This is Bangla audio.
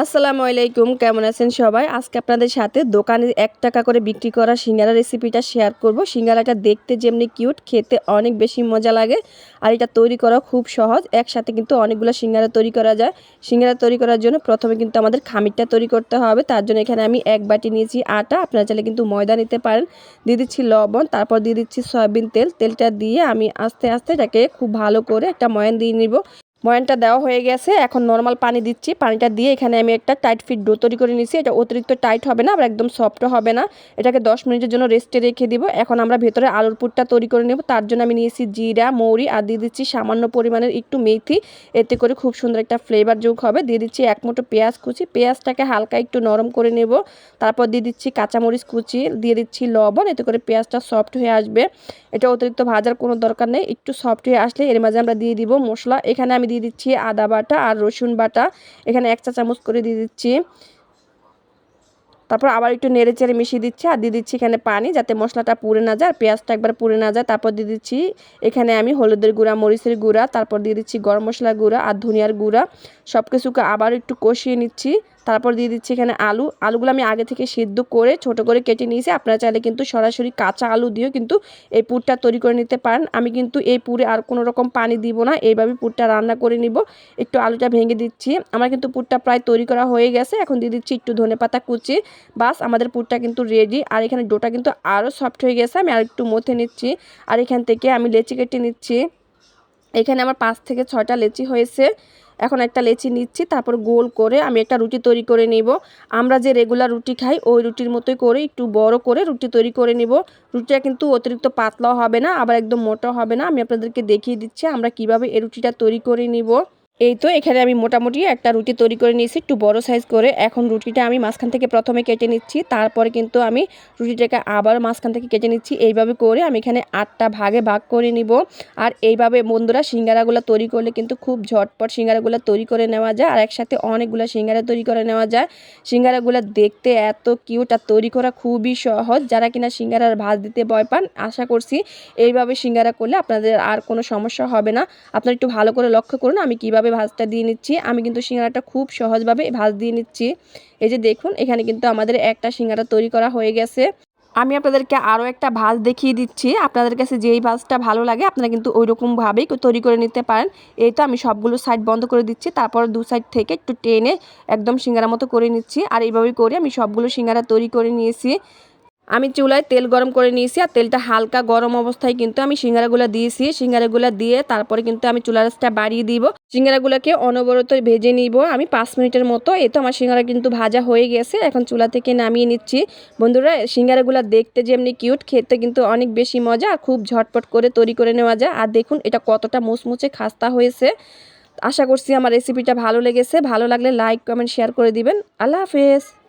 আসসালামু আলাইকুম, কেমন আছেন সবাই? আজকে আপনাদের সাথে দোকানে এক টাকা করে বিক্রি করা সিঙ্গারা রেসিপিটা শেয়ার করব। সিঙ্গারাটা দেখতে যেমনি কিউট খেতে অনেক বেশি মজা লাগে আর এটা তৈরি করা খুব সহজ। একসাথে কিন্তু অনেকগুলো সিঙ্গারা তৈরি করা যায়। সিঙ্গারা তৈরি করার জন্য প্রথমে কিন্তু আমাদের খামিরটা তৈরি করতে হবে। তার জন্য এখানে আমি এক বাটি নিয়েছি আটা। আপনারা চাইলে কিন্তু ময়দা নিতে পারেন। দিয়ে দিচ্ছি লবণ, তারপর দিয়ে দিচ্ছি সয়াবিন তেল। তেলটা দিয়ে আমি আস্তে আস্তে এটাকে খুব ভালো করে একটা ময়ান দিয়ে নিব। ময়ানটা দেওয়া হয়ে গেছে, এখন নর্মাল পানি দিচ্ছি। পানিটা দিয়ে এখানে আমি একটা টাইট ফিট ডো তৈরি করে নিয়েছি। এটা অতিরিক্ত টাইট হবে না, আবার একদম সফটও হবে না। এটাকে দশ মিনিটের জন্য রেস্টে রেখে দিব। এখন আমরা ভেতরে আলুর পুরটা তৈরি করে নেব। তার জন্য আমি নিয়েছি জিরা, মৌরি আর দিয়ে দিচ্ছি সামান্য পরিমাণের একটু মেথি। এতে করে খুব সুন্দর একটা ফ্লেভার যোগ হবে। দিয়ে দিচ্ছি এক মুঠো পেঁয়াজ কুচি। পেঁয়াজটাকে হালকা একটু নরম করে নেব। তারপর দিয়ে দিচ্ছি কাঁচামরিচ কুচি, দিয়ে দিচ্ছি লবণ। এতে করে পেঁয়াজটা সফট হয়ে আসবে। এটা অতিরিক্ত ভাজার কোনো দরকার নেই। একটু সফট হয়ে আসলে এর মাঝে আমরা দিয়ে দিব মশলা। এখানে আমি দিয়ে দিচ্ছি আদা বাটা আর রসুন বাটা। এখানে এক চা চামচ করে দিয়ে দিচ্ছি। তারপর আবার একটু নেড়ে চেড়ে মিশিয়ে দিচ্ছি আর দিয়ে দিচ্ছি এখানে পানি যাতে মশলাটা পুড়ে না যায়, আর পেঁয়াজটা একবার পুড়ে না যায়। তারপর দিয়ে দিচ্ছি এখানে আমি হলুদের গুঁড়া, মরিচের গুঁড়া, তারপর দিয়ে দিচ্ছি গরম মশলার গুঁড়া আর ধনিয়ার গুঁড়া। সব কিছুকে আবার একটু কষিয়ে নিচ্ছি। তারপর দিয়ে দিচ্ছি এখানে আলু। আলুগুলো আমি আগে থেকে সিদ্ধ করে, ছোট করে কেটে নিয়েছি। আপনারা চাইলে কিন্তু সরাসরি কাঁচা আলু দিয়েও কিন্তু এই পুরটা তৈরি করে নিতে পারেন। আমি কিন্তু এই পুরে আর কোনো রকম পানি দিব না। এইভাবে পুরটা রান্না করে নিব। একটু আলুটা ভেঙে দিচ্ছি। আমার কিন্তু পুরটা প্রায় তৈরি করা হয়ে গেছে। এখন দিয়ে দিচ্ছি একটু ধনে পাতা কুচি। বাস, আমাদের পুরটা কিন্তু রেডি আর এখানে ডোটা কিন্তু আরও সফট হয়ে গেছে। আমি আর একটু মথে নিচ্ছি। আর এখান থেকে আমি লেচি কেটে নিচ্ছি। এখানে আমার পাঁচ থেকে ছটা লেচি হয়েছে। এখন একটা লেচি নিচ্ছি, তারপর গোল করে আমি একটা রুটি তৈরি করে নিব। আমরা যে রেগুলার রুটি খাই, ওই রুটির মতোই করে, একটু বড় করে রুটি তৈরি করে নিব। রুটিটা কিন্তু অতিরিক্ত পাতলাও হবে না, আবার একদম মোটাও হবে না। আমি আপনাদেরকে দেখিয়ে দিচ্ছি আমরা কীভাবে এই রুটিটা তৈরি করে নিব। এই তো, এখানে আমি মোটামুটি একটা রুটি তৈরি করে নিয়েছি, একটু বড় সাইজ করে। এখন রুটিটা আমি মাঝখান থেকে প্রথমে কেটে নিচ্ছি, তারপরে কিন্তু আমি রুটিটাকে আবার মাঝখান থেকে কেটে নিচ্ছি। এইভাবে করে আমি এখানে আটটা ভাগে ভাগ করে নিব। আর এইভাবে বন্ধুরা সিঙ্গারাগুলো তৈরি করলে কিন্তু খুব ঝটপট সিঙ্গারাগুলো তৈরি করে নেওয়া যায়। আর একসাথে অনেকগুলো সিঙ্গারা তৈরি করে নেওয়া যায়। সিঙ্গারাগুলো দেখতে এত কিউট আর তৈরি করা খুবই সহজ। যারা কিনা সিঙ্গারার ভাজ দিতে ভয় পান, আশা করছি এইভাবে সিঙ্গারা করলে আপনাদের আর কোনো সমস্যা হবে না। আপনারা একটু ভালো করে লক্ষ্য করুন, আমি কীভাবে ভাজটা দিয়ে নিচ্ছি। আমি কিন্তু সিঙ্গারাটা খুব সহজভাবে ভাজ দিয়ে নিচ্ছি। এই যে দেখুন, এখানে কিন্তু আমাদের একটা সিঙ্গারা তৈরি করা হয়ে গেছে। আমি আপনাদেরকে আরও একটা ভাজ দেখিয়ে দিচ্ছি। আপনাদের কাছে যেই ভাজটা ভালো লাগে, আপনারা কিন্তু ওই রকমভাবেই তৈরি করে নিতে পারেন। এই তো আমি সবগুলো সাইড বন্ধ করে দিচ্ছি, তারপর দু সাইড থেকে একটু টেনে একদম সিঙ্গারা মতো করে নিচ্ছি। আর এইভাবেই করে আমি সবগুলো সিঙ্গারা তৈরি করে নিয়েছি। আমি চুলায় তেল গরম করে নিয়েছি আর তেলটা হালকা গরম অবস্থায় কিন্তু আমি সিঙ্গারাগুলো দিয়েছি। সিঙ্গারাগুলো দিয়ে তারপরে কিন্তু আমি চুলার রাসটা বাড়িয়ে দিব। সিঙ্গারাগুলোকে অনবরত ভেজে নিব। আমি পাঁচ মিনিটের মতো। এই তো আমার সিঙ্গারা কিন্তু ভাজা হয়ে গেছে। এখন চুলা থেকে নামিয়ে নিচ্ছি। বন্ধুরা, সিঙ্গারাগুলো দেখতে যেমনি কিউট, খেতে কিন্তু অনেক বেশি মজা। আর খুব ঝটপট করে তৈরি করে নেওয়া যায়। আর দেখুন, এটা কতটা মুচমুচে খাস্তা হয়েছে। আশা করছি আমার রেসিপিটা ভালো লেগেছে। ভালো লাগলে লাইক, কমেন্ট, শেয়ার করে দিবেন। আল্লাহ হাফেজ।